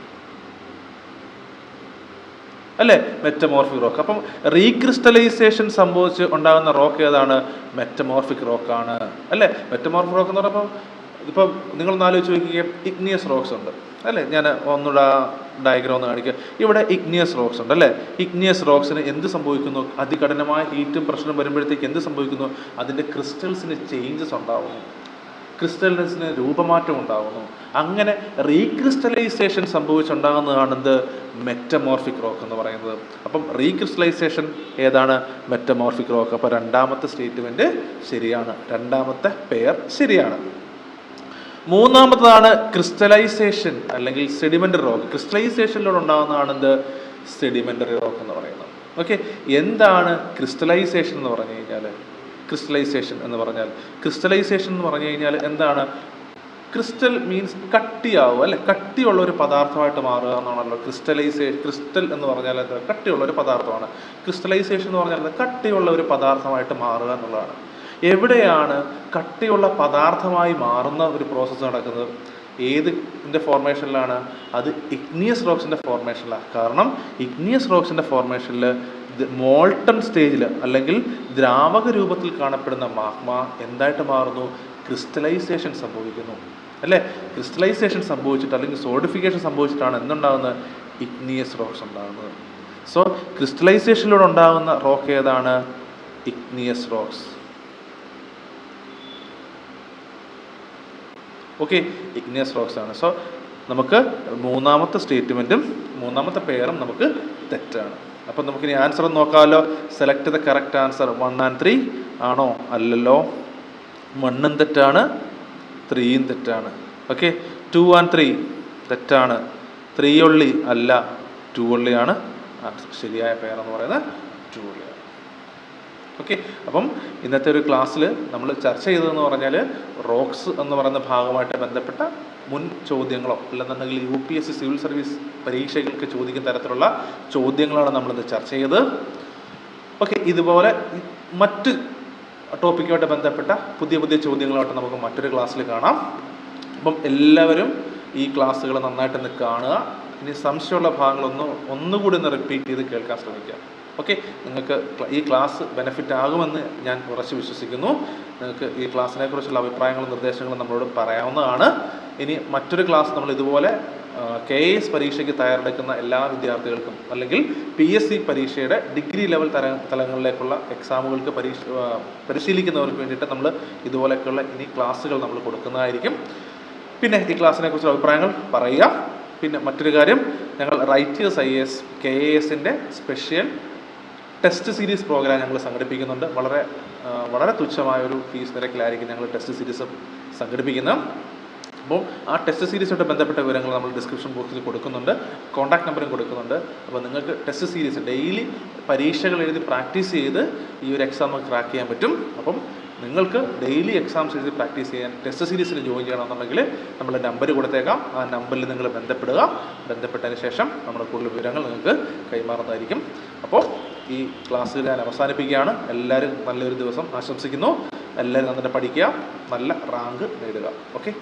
അല്ലേ? Metamorphic rock. അപ്പം റീക്രിസ്റ്റലൈസേഷൻ സംഭവിച്ച് ഉണ്ടാകുന്ന റോക്ക് ഏതാണ്? മെറ്റമോർഫിക് റോക്കാണ്. അല്ലേ? മെറ്റമോർഫിക് റോക്ക് എന്ന് പറയുമ്പോൾ ഇപ്പം നിങ്ങളൊന്ന് ആലോചിച്ച് നോക്കിക്കുക ഇഗ്നിയസ് റോക്സ് ഉണ്ട്. അല്ലേ? ഞാൻ ഒന്നുകൂടെ ഡയഗ്രാം ഒന്ന് കാണിക്കുക ഇവിടെ ഇഗ്നിയസ് റോക്സ് ഉണ്ട്. അല്ലേ? ഇഗ്നിയസ് റോക്സിന് എന്ത് സംഭവിക്കുന്നു? അതികഠിനമായ ഹീറ്റും പ്രശ്നം വരുമ്പോഴത്തേക്ക് എന്ത് സംഭവിക്കുന്നു? അതിന്റെ ക്രിസ്റ്റൽസിന് ചേഞ്ചസ് ഉണ്ടാവുന്നു. ക്രിസ്റ്റൽസിന് രൂപമാറ്റം ഉണ്ടാകുന്നു അങ്ങനെ റീക്രിസ്റ്റലൈസേഷൻ സംഭവിച്ചുണ്ടാകുന്നതാണ് എന്ത് മെറ്റമോർഫിക് റോക്ക് എന്ന് പറയുന്നത്. അപ്പം റീക്രിസ്റ്റലൈസേഷൻ ഏതാണ്? മെറ്റമോർഫിക് റോക്ക് അപ്പോൾ രണ്ടാമത്തെ സ്റ്റേറ്റ്മെന്റ് ശരിയാണ്. രണ്ടാമത്തെ പെയർ ശരിയാണ്. മൂന്നാമത്തതാണ് ക്രിസ്റ്റലൈസേഷൻ അല്ലെങ്കിൽ സെഡിമെന്ററി റോക്ക് ക്രിസ്റ്റലൈസേഷനിലൂടെ ഉണ്ടാകുന്നതാണ് എന്ത് സെഡിമെന്ററി റോക്ക് എന്ന് പറയുന്നത്. ഓക്കെ എന്താണ് ക്രിസ്റ്റലൈസേഷൻ എന്ന് പറഞ്ഞു കഴിഞ്ഞാൽ ക്രിസ്റ്റലൈസേഷൻ എന്ന് പറഞ്ഞാൽ ക്രിസ്റ്റലൈസേഷൻ എന്ന് പറഞ്ഞു കഴിഞ്ഞാൽ എന്താണ്? ക്രിസ്റ്റൽ മീൻസ് കട്ടിയാവുക അല്ലെ? കട്ടിയുള്ള ഒരു പദാർത്ഥമായിട്ട് മാറുക എന്നാണല്ലോ ക്രിസ്റ്റലൈസേഷൻ ക്രിസ്റ്റൽ എന്ന് പറഞ്ഞാൽ എന്താ? കട്ടിയുള്ള ഒരു പദാർത്ഥമാണ്. ക്രിസ്റ്റലൈസേഷൻ എന്ന് പറഞ്ഞാൽ? കട്ടിയുള്ള ഒരു പദാർത്ഥമായിട്ട് മാറുക എന്നുള്ളതാണ്. എവിടെയാണ് കട്ടിയുള്ള പദാർത്ഥമായി മാറുന്ന ഒരു പ്രോസസ്സ് നടക്കുന്നത്? ഏത് ഇതിന്റെ ഫോർമേഷനിലാണ് അത് ഇഗ്നിയസ് റോക്സിന്റെ ഫോർമേഷനിലാണ് കാരണം ഇഗ്നിയസ് റോക്സിന്റെ ഫോർമേഷനിൽ മോൾട്ടൺ സ്റ്റേജിൽ അല്ലെങ്കിൽ ദ്രാവക രൂപത്തിൽ കാണപ്പെടുന്ന മാഗ്മ എന്തായിട്ട് മാറുന്നു? ക്രിസ്റ്റലൈസേഷൻ സംഭവിക്കുന്നു. അല്ലേ? ക്രിസ്റ്റലൈസേഷൻ സംഭവിച്ചിട്ട് അല്ലെങ്കിൽ സോഡിഫിക്കേഷൻ സംഭവിച്ചിട്ടാണ് എന്തുണ്ടാകുന്നത് ഇഗ്നിയസ് റോക്സ് ഉണ്ടാകുന്നത് സോ ക്രിസ്റ്റലൈസേഷനിലൂടെ ഉണ്ടാകുന്ന റോക്ക് ഏതാണ്? Igneous rocks. Okay igneous rocks ആണ്. സോ നമുക്ക് മൂന്നാമത്തെ സ്റ്റേറ്റ്മെന്റും മൂന്നാമത്തെ പേരും നമുക്ക് തെറ്റാണ്. അപ്പം നമുക്കിനി ആൻസർ ഒന്ന് നോക്കാമല്ലോ select the correct answer one and three ആണോ? അല്ലല്ലോ. വണ്ണും തെറ്റാണ്. ത്രീയും തെറ്റാണ്. ഓക്കെ ടു ആൻഡ് ത്രീ തെറ്റാണ്. ത്രീ ഒള്ളി അല്ല. ടു ഒള്ളിയാണ് ശരിയായ പേരെന്ന് പറയുന്നത് ടു ഒള്ളിയാണ് ഓക്കെ അപ്പം ഇന്നത്തെ ഒരു ക്ലാസ്സിൽ നമ്മൾ ചർച്ച ചെയ്തതെന്ന് പറഞ്ഞാൽ റോക്സ് എന്ന് പറയുന്ന ഭാഗമായിട്ട് ബന്ധപ്പെട്ട മുൻ ചോദ്യങ്ങളോ അല്ലെന്നുണ്ടെങ്കിൽ U P S C civil service പരീക്ഷകൾക്ക് ചോദിക്കുന്ന തരത്തിലുള്ള ചോദ്യങ്ങളാണ് നമ്മളിന്ന് ചർച്ച ചെയ്തത്. ഓക്കെ ഇതുപോലെ മറ്റ് ടോപ്പിക്കുമായിട്ട് ബന്ധപ്പെട്ട പുതിയ പുതിയ ചോദ്യങ്ങളുമായിട്ട് നമുക്ക് മറ്റൊരു ക്ലാസ്സിൽ കാണാം. അപ്പം എല്ലാവരും ഈ ക്ലാസ്സുകൾ നന്നായിട്ടൊന്ന് കാണുക. ഇനി സംശയമുള്ള ഭാഗങ്ങളൊന്ന് ഒന്നുകൂടി ഒന്ന് റിപ്പീറ്റ് ചെയ്ത് കേൾക്കാൻ ശ്രമിക്കുക. ഓക്കെ നിങ്ങൾക്ക് ഈ ക്ലാസ് ബെനിഫിറ്റ് ആകുമെന്ന് ഞാൻ ഉറച്ച് വിശ്വസിക്കുന്നു. നിങ്ങൾക്ക് ഈ ക്ലാസ്സിനെ കുറിച്ചുള്ള അഭിപ്രായങ്ങളും നിർദ്ദേശങ്ങളും നമ്മളോട് പറയാവുന്നതാണ്. ഇനി മറ്റൊരു ക്ലാസ് നമ്മൾ ഇതുപോലെ കെ എസ് പരീക്ഷയ്ക്ക് തയ്യാറെടുക്കുന്ന എല്ലാ വിദ്യാർത്ഥികൾക്കും അല്ലെങ്കിൽ പി എസ് സി പരീക്ഷയുടെ ഡിഗ്രി ലെവൽ തല തലങ്ങളിലേക്കുള്ള എക്സാമുകൾക്ക് പരീക്ഷ പരിശീലിക്കുന്നവർക്ക് വേണ്ടിയിട്ട് നമ്മൾ ഇതുപോലെയൊക്കെയുള്ള ഇനി ക്ലാസ്സുകൾ നമ്മൾ കൊടുക്കുന്നതായിരിക്കും. പിന്നെ ഈ ക്ലാസ്സിനെ കുറിച്ചുള്ള അഭിപ്രായങ്ങൾ പറയുക. പിന്നെ മറ്റൊരു കാര്യം ഞങ്ങൾ writers I S K A എസിന്റെ സ്പെഷ്യൽ ടെസ്റ്റ് സീരീസ് പ്രോഗ്രാം ഞങ്ങൾ സംഘടിപ്പിക്കുന്നുണ്ട്. വളരെ വളരെ തുച്ഛമായൊരു ഫീസ് നിരക്കിലായിരിക്കും ഞങ്ങൾ ടെസ്റ്റ് സീരീസ് സംഘടിപ്പിക്കുന്നത്. അപ്പോൾ ആ ടെസ്റ്റ് സീരീസുമായിട്ട് ബന്ധപ്പെട്ട വിവരങ്ങൾ നമ്മൾ ഡിസ്ക്രിപ്ഷൻ ബോക്സിൽ കൊടുക്കുന്നുണ്ട്. കോൺടാക്ട് നമ്പറും കൊടുക്കുന്നുണ്ട്. അപ്പോൾ നിങ്ങൾക്ക് ടെസ്റ്റ് സീരീസ് ഡെയിലി പരീക്ഷകൾ എഴുതി പ്രാക്ടീസ് ചെയ്ത് ഈ ഒരു എക്സാം ക്രാക്ക് ചെയ്യാൻ പറ്റും. അപ്പം നിങ്ങൾക്ക് ഡെയിലി എക്സാംസ് എഴുതി പ്രാക്ടീസ് ചെയ്യാൻ ടെസ്റ്റ് സീരീസിൽ ജോയിൻ ചെയ്യണമെന്നുണ്ടെങ്കിൽ നമ്മൾ നമ്പർ കൊടുത്തേക്കാം. ആ നമ്പറിൽ നിങ്ങൾ ബന്ധപ്പെടുക. ബന്ധപ്പെട്ടതിന് ശേഷം നമ്മുടെ കൂടുതൽ വിവരങ്ങൾ നിങ്ങൾക്ക് കൈമാറുന്നതായിരിക്കും. അപ്പോൾ ഈ ക്ലാസ് ഞാൻ അവസാനിപ്പിക്കുകയാണ്. എല്ലാവരും നല്ലൊരു ദിവസം ആശംസിക്കുന്നു. എല്ലാവരും നന്നായിട്ട് പഠിക്കുക. നല്ല റാങ്ക് നേടുക. ഓക്കെ?